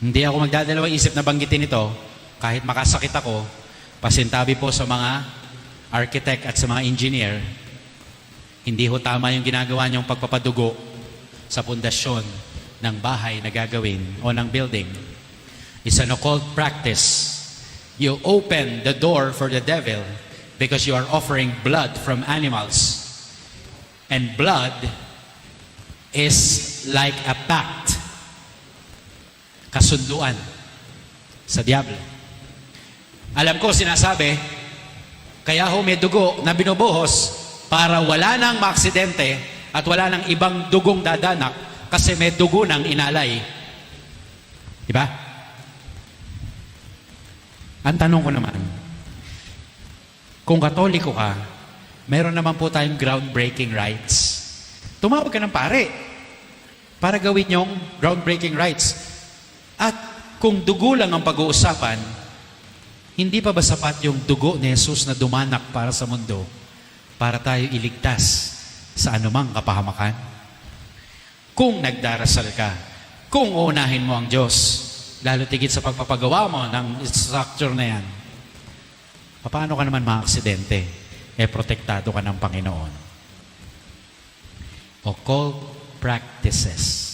Hindi ako magdadalawang isip na banggitin ito kahit makasakit ako. Pasintabi po sa mga architect at sa mga engineer. Hindi ho tama yung ginagawa niyong pagpapadugo sa pundasyon ng bahay na gagawin o ng building. It's an occult practice. You open the door for the devil because you are offering blood from animals. And blood is like a pact kasunduan sa Diablo. Alam ko, sinasabi, kaya ho may dugo na binubuhos para wala nang maaksidente at wala nang ibang dugong dadanak kasi may dugo ng inalay. Di ba? Ang tanong ko naman, kung katoliko ka, meron naman po tayong groundbreaking rights. Tumawag ka ng pare para gawin yung groundbreaking rights. At kung dugo lang ang pag-uusapan, hindi pa ba sapat yung dugo ni Jesus na dumanak para sa mundo para tayo iligtas sa anumang kapahamakan? Kung nagdarasal ka, kung uunahin mo ang Diyos, lalo tigit sa pagpapagawa mo ng structure na yan, paano ka naman maaksidente? Eh, protektado ka ng Panginoon. Occult practices.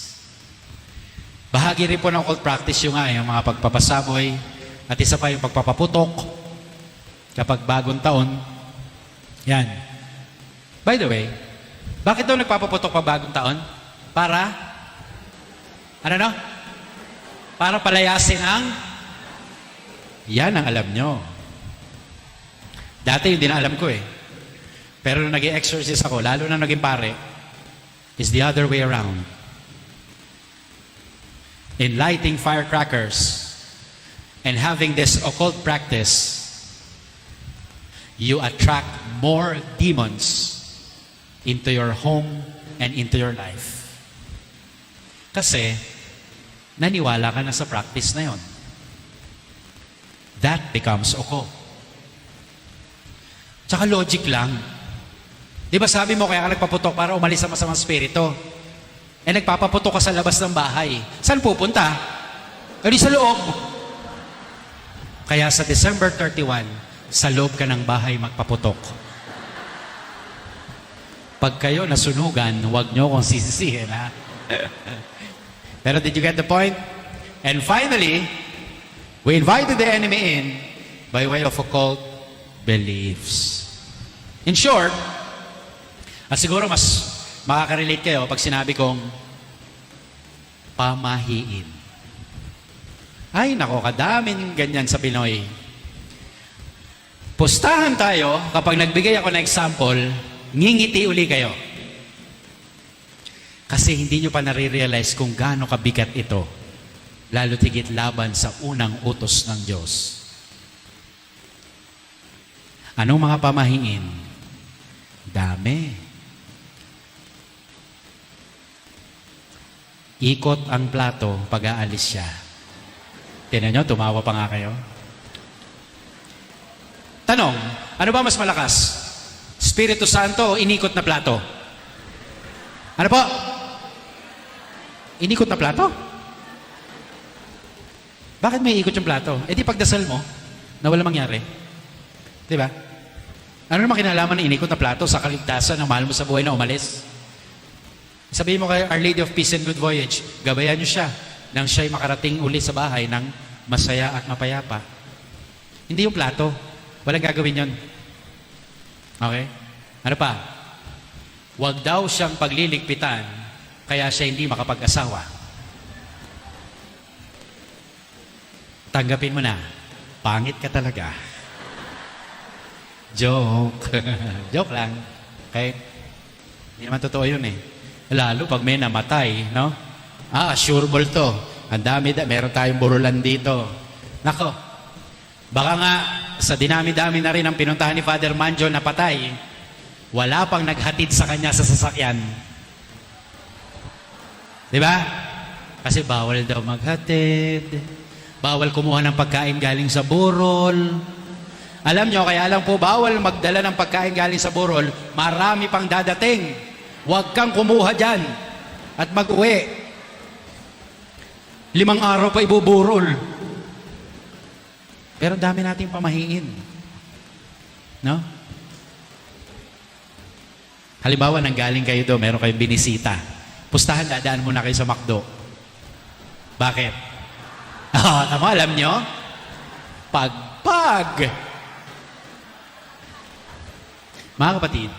Bahagi rin po ng occult practice yung nga, yung mga pagpapasaboy at isa pa yung pagpapaputok kapag bagong taon. Yan. By the way, bakit daw nagpapaputok pa bagong taon? Para? Ano no? Para palayasin ang yan ang alam nyo. Dati hindi na alam ko eh. Pero nung naging exorcist ako, lalo na naging pare, is the other way around in lighting firecrackers and having this occult practice, you attract more demons into your home and into your life. Kasi, naniwala ka na sa practice na yon. That becomes occult. Tsaka logic lang. Di ba sabi mo kaya ka nagpaputok para umalis sa masamang spirito? Eh nagpapaputok ka sa labas ng bahay. Saan pupunta? Kali sa loob. Kaya sa December 31, sa loob ka ng bahay magpaputok. Pag kayo nasunugan, huwag nyo kong sisisihin, ha? Pero did you get the point? And finally, we invited the enemy in by way of occult beliefs. In short, at siguro mas Makaka-relate kayo pag sinabi kong pamahiin. Ay, nako, kadaming ganyan sa Pinoy. Pustahan tayo, kapag nagbigay ako ng example, ngingiti uli kayo. Kasi hindi nyo pa nare-realize kung gaano kabigat ito. Lalo tigit laban sa unang utos ng Diyos. Anong mga pamahiin? Dami. Ikot ang plato pag aalis siya. Tinan nyo, tumawa pa nga kayo. Tanong, ano ba mas malakas? Espiritu Santo o inikot na plato? Ano po? Inikot na plato? Bakit may ikot yung plato? Eh di pagdasal mo, na wala mangyari. Di ba? Ano naman kinalaman ng inikot na plato sa kaligtasan ng mahal mo sa buhay na umalis? Sabihin mo kay Our Lady of Peace and Good Voyage, gabayan niyo siya nang siya'y makarating uli sa bahay ng masaya at mapayapa. Hindi yung plato. Walang gagawin yon. Okay? Ano pa? Huwag daw siyang pagliligpitan kaya siya hindi makapag-asawa. Tanggapin mo na. Pangit ka talaga. Joke. Joke lang. Okay? Hindi naman totoo yun eh. Lalo pag may namatay, no? Ah, sure ball to. Ang dami, da, meron tayong burulan dito. Nako, baka nga sa dinami-dami na rin ang pinuntahan ni Father Manjo na patay, wala pang naghatid sa kanya sa sasakyan. Di ba? Kasi bawal daw maghatid. Bawal kumuha ng pagkain galing sa burol. Alam nyo, kaya lang po bawal magdala ng pagkain galing sa burol. Marami pang dadating. Huwag kang kumuha dyan at mag-uwi. Limang araw pa ibuburol. Pero dami nating pamahiin. No? Halimbawa, nanggaling kayo doon, meron kayong binisita. Pustahan, dadaan muna kayo sa McDo. Bakit? Ah, tama, alam nyo? Pagpag. Mga kapatid,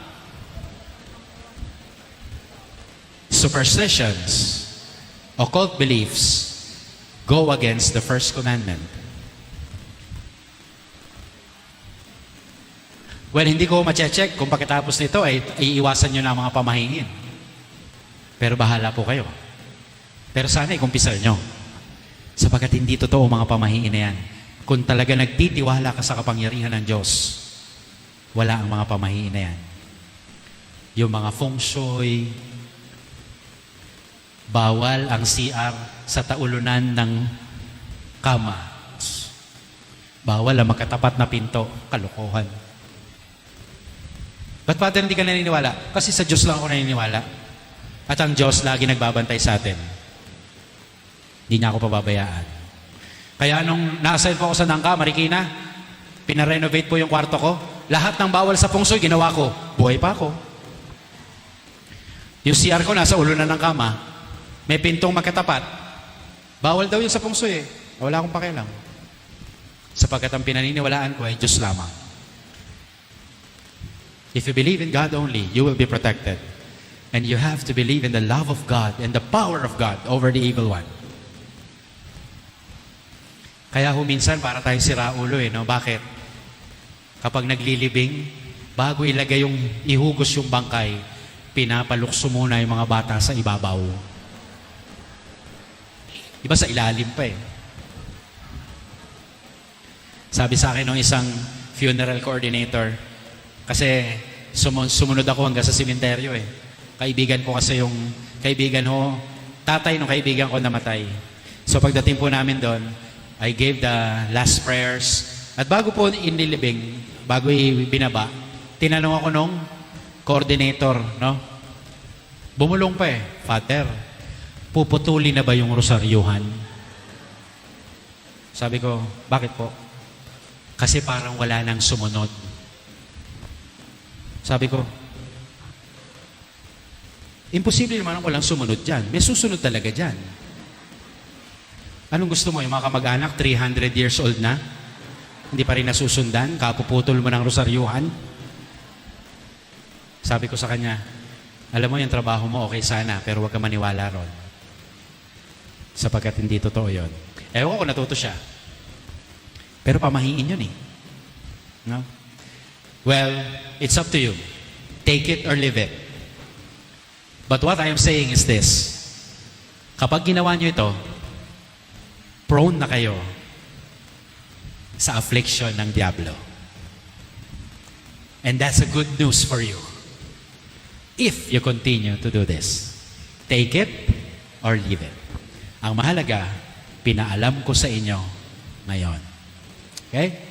superstitions, occult beliefs go against the first commandment. Well, hindi ko mache-check kung pagkatapos nito ay iiwasan nyo na ang mga pamahingin. Pero bahala po kayo. Pero sana ikumpisal nyo. Sapagkat hindi totoo mga pamahingin na yan. Kung talaga nagtitiwala ka sa kapangyarihan ng Diyos, wala ang mga pamahingin na yan. Yung mga feng shui, bawal ang CR sa taulunan ng kama. Bawal ang magkatapat na pinto. Kalokohan. Ba't Father hindi ka naniniwala? Kasi sa Diyos lang ako naniniwala. At ang Diyos lagi nagbabantay sa atin. Hindi niya ako pababayaan. Kaya nung nasa po ako sa Nangka, Marikina, pinarenovate po yung kwarto ko. Lahat ng bawal sa pungsoy, ginawa ko. Buhay pa ako. Yung CR ko nasa ulo na ng kama. May pintong magkatapat. Bawal daw yun sa pungsoy eh. Wala akong pakialam. Sapagkat ang pinaniniwalaan ko ay Diyos lamang. If you believe in God only, you will be protected. And you have to believe in the love of God and the power of God over the evil one. Kaya huminsan para tayo sira ulo eh, no? Bakit? Kapag naglilibing, bago ilagay yung ihugos yung bangkay, pinapalukso muna yung mga bata sa ibabaw. Iba sa ilalim pa eh. Sabi sa akin ng isang funeral coordinator, kasi sumun- sumunod ako hanggang sa simenteryo eh. Kaibigan ko kasi yung, kaibigan ho, tatay ng kaibigan ko namatay. So pagdating po namin doon, I gave the last prayers. At bago po inilibing, bago ibinaba, tinanong ako nung coordinator, no? Bumulong pa eh, Father, puputuli na ba yung rosaryuhan? Sabi ko, bakit po? Kasi parang wala nang sumunod. Sabi ko, imposible naman ang walang sumunod dyan. May susunod talaga dyan. Anong gusto mo? Yung mga kamag-anak, 300 years old na? Hindi pa rin nasusundan? Kapuputol mo ng rosaryuhan? Sabi ko sa kanya, alam mo yung trabaho mo, okay sana, pero huwag ka maniwala ron. Sapagkat hindi totoo yon. Ewan ko kung natuto siya. Pero pamahiin yun eh. No? Well, it's up to you. Take it or leave it. But what I am saying is this. Kapag ginawa nyo ito, prone na kayo sa affliction ng Diablo. And that's a good news for you. If you continue to do this. Take it or leave it. Ang mahalaga, pinaalam ko sa inyo ngayon. Okay?